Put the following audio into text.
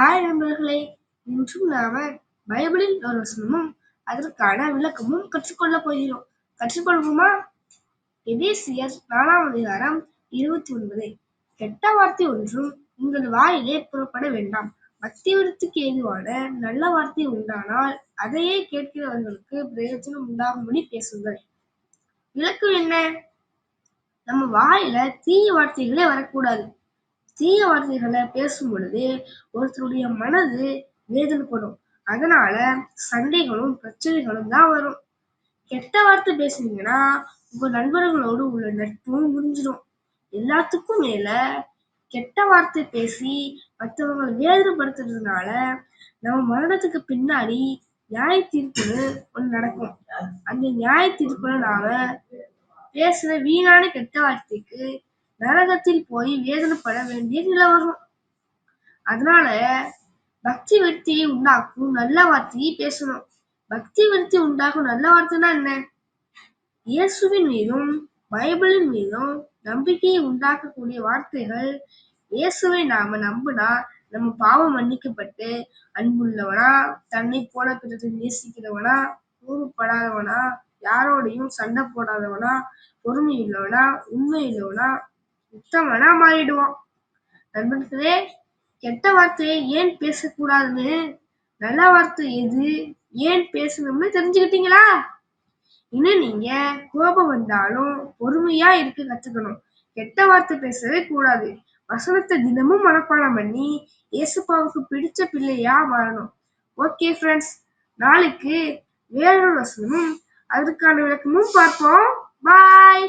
Hi நண்பர்களே. இன்றும் நாம பைபிளில் ஒரு வசனமும் அதற்கான விளக்கமும் கற்றுக்கொள்ளப் போகிறோம். கற்றுக்கொள்வோமா? எபேசியர் நாலாம் அதிகாரம் இருபத்தி ஒன்பது. கெட்ட வார்த்தை ஒன்றும் உங்கள் வாயிலே புறப்பட வேண்டாம். பக்தி ஏதுவான நல்ல வார்த்தை உண்டானால் அதையே கேட்கிறவர்களுக்கு பிரயோஜனம் உண்டாகும்படி பேசுங்கள். விளக்கம் என்ன? நம்ம வாயில தீய வார்த்தைகளே வரக்கூடாது. தீய வார்த்தைகளை பேசும் பொழுது ஒருத்தருடைய மனது வேதனைப்படும். அதனால சண்டைகளும் பிரச்சனைகளும் தான் வரும். கெட்ட வார்த்தை பேசுனீங்கன்னா உங்க நண்பர்களோடு உள்ள நட்பும் முடிஞ்சிடும் எல்லாத்துக்கும் மேல கெட்ட வார்த்தை பேசி மற்றவங்களை வேதனைப்படுத்துறதுனால நம்ம மரணத்துக்கு பின்னாடி நியாய தீர்ப்புன்னு ஒண்ணு நடக்கும். அந்த நியாய தீர்ப்புல நாம பேசுற வீணான கெட்ட வார்த்தைக்கு நரகத்தில் போய் வேதனைப்பட வேண்டிய நிலவரம். அதனால பக்தி விருத்தியை உண்டாக்கும் நல்ல வார்த்தையை பேசணும். பக்தி விருத்தி உண்டாக்கும் நல்ல வார்த்தைனா என்ன? இயேசுவின் மீதும் பைபிளின் மீதும் நம்பிக்கையை உண்டாக்கக்கூடிய வார்த்தைகள் இயேசுவை நாம நம்பினா நம்ம பாவம் மன்னிக்கப்பட்டு அன்புள்ளவனா தன்னை போல பிறகு நேசிக்கிறவனா கோபப்படாதவனா யாரோடையும் சண்டை போடாதவனா பொறுமை உள்ளவனா உண்மை உத்தமனா மாறிடுவான் நண்பர்களே கெட்ட வார்த்தையை ஏன் பேசக்கூடாதுன்னு நல்ல வார்த்தை எது? ஏன் பேசணும்னு தெரிஞ்சுக்கிட்டீங்களா? இன்னும் நீங்க கோபம் வந்தாலும் பொறுமையா இருக்க கத்துக்கணும். கெட்ட வார்த்தை பேசவே கூடாது. வசனத்தை தினமும் மனப்பாடம் பண்ணி இயேசுப்பாவுக்கு பிடிச்ச பிள்ளையா மாறணும். ஓகே ஃப்ரெண்ட்ஸ் நாளைக்கு வேறொரு வசனமும் அதற்கான விளக்கமும் பார்ப்போம். பாய்!